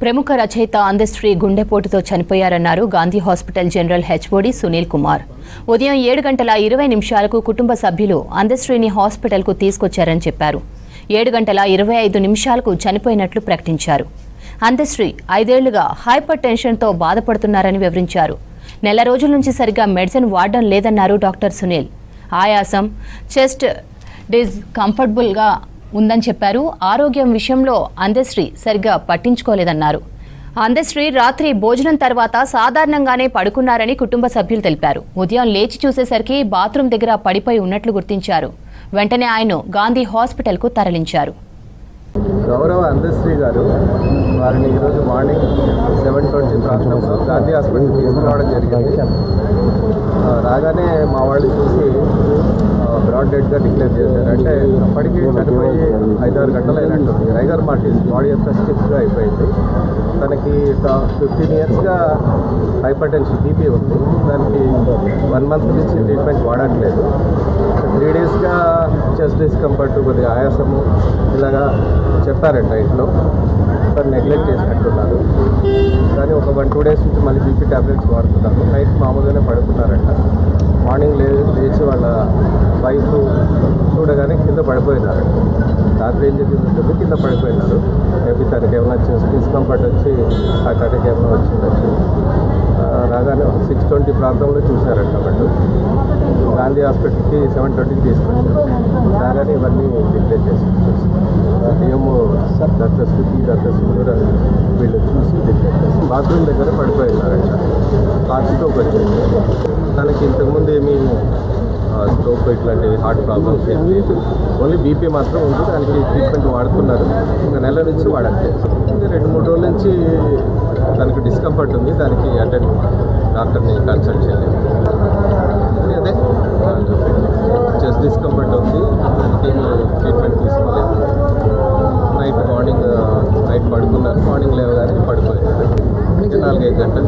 ప్రముఖ రచయిత అందశ్రీ గుండెపోటుతో చనిపోయారన్నారు Gandhi hospital general HOD Sunil Kumar. ఉదయం ఏడు గంటల ఇరవై నిమిషాలకు కుటుంబ సభ్యులు అందశ్రీని హాస్పిటల్కు తీసుకొచ్చారని చెప్పారు. ఏడు గంటల ఇరవై ఐదు నిమిషాలకు చనిపోయినట్లు ప్రకటించారు. అందశ్రీ ఐదేళ్ళుగా హైపర్ టెన్షన్తో బాధపడుతున్నారని వివరించారు. నెల రోజుల నుంచి సరిగా మెడిసిన్ వాడడం లేదన్నారు డాక్టర్ సునీల్. ఆయాసం చెస్ట్ డిస్ కంఫర్టబుల్గా ఉందని చెప్పారు. ఆరోగ్యం విషయంలో అందశ్రీ సరిగ్గా పట్టించుకోలేదన్నారు. అందశ్రీ రాత్రి భోజనం తర్వాత సాధారణంగానే పడుకున్నారని కుటుంబ సభ్యులు తెలిపారు. ఉదయం లేచి చూసేసరికి బాత్రూం దగ్గర పడిపోయి ఉన్నట్లు గుర్తించారు. వెంటనే ఆయన్ను గాంధీ హాస్పిటల్కు తరలించారు. గౌరవ అందశ్రీ గారు వారిని ఈరోజు మార్నింగ్ సెవెన్ ట్వంటీ ప్రాంతంలో గాంధీ హాస్పిటల్ తీసుకురావడం జరిగింది. రాగానే మా వాళ్ళు చూసి బ్రాడ్ డెడ్గా డిక్లేర్ చేశారు అంటే అప్పటికి చనిపోయి ఐదారు గంటలు అయినట్టుంది రైగర్ మార్టిస్ బాడీ అంతా స్టిఫ్గా అయిపోయింది. తనకి ఫిఫ్టీన్ ఇయర్స్గా హైపర్ టెన్షన్ బీపీ ఉంది. దానికి వన్ మంత్ నుంచి ట్రీట్మెంట్ వాడట్లేదు. త్రీ డేస్గా చెస్ట్ డిస్కంఫర్ట్ కొద్దిగా ఆయాసము ఇలాగా చెప్పారంట ఇంట్లో. తను నెగ్లెక్ట్ చేసినట్టున్నారు. కానీ ఒక వన్ టూ డేస్ నుంచి మళ్ళీ బీపీ ట్యాబ్లెట్స్ వాడుతున్నారు. నైట్ మామూలుగానే పడుతున్నారంట మార్నింగ్ లే లేచి వాళ్ళ పడిపోయినారు. రాత్రి ఏం జరిగిందంటే కింద పడిపోయినారు. మేబీ తనకి ఏమైనా చెస్ట్ డిస్కంఫర్ట్ వచ్చి ఆ కట్టకి ఏమైనా వచ్చిండొచ్చు. రాగానే సిక్స్ ట్వంటీ ప్రాంతంలో చూశారంట వాళ్ళు. గాంధీ హాస్పిటల్కి సెవెన్ ట్వంటీకి తీసుకొచ్చారు. రాగానే ఇవన్నీ డిక్లేర్ చేసి ఏమో డాక్టర్ శృతి డాక్టర్ సుందర వీళ్ళు చూసి డిక్లేర్ చేసి బాత్రూమ్ దగ్గర పడిపోయినారంట. హార్ట్ స్ట్రోక్ వచ్చింది. తనకి ఇంతకుముందు ఏమీ స్ట్రోక్ ఇట్లాంటివి హార్ట్ ప్రాబ్లమ్స్ ఏం లేదు. ఓన్లీ బీపీ మాత్రం ఉంది. దానికి ట్రీట్మెంట్ వాడుతున్నారు. ఒక నెల నుంచి వాడట్లేదు ఇంకా రెండు మూడు రోజుల నుంచి దానికి డిస్కంఫర్ట్ ఉంది. దానికి అంటే డాక్టర్ని కన్సల్ట్ చేయలేదు. అదే చెస్ట్ డిస్కంఫర్ట్ ఉంది. దానికి ట్రీట్మెంట్ తీసుకోలేదు. నైట్ మార్నింగ్ నైట్ పడుకున్నారు మార్నింగ్ లేవగానే పడిపోయారు నాలుగైదు గంటలు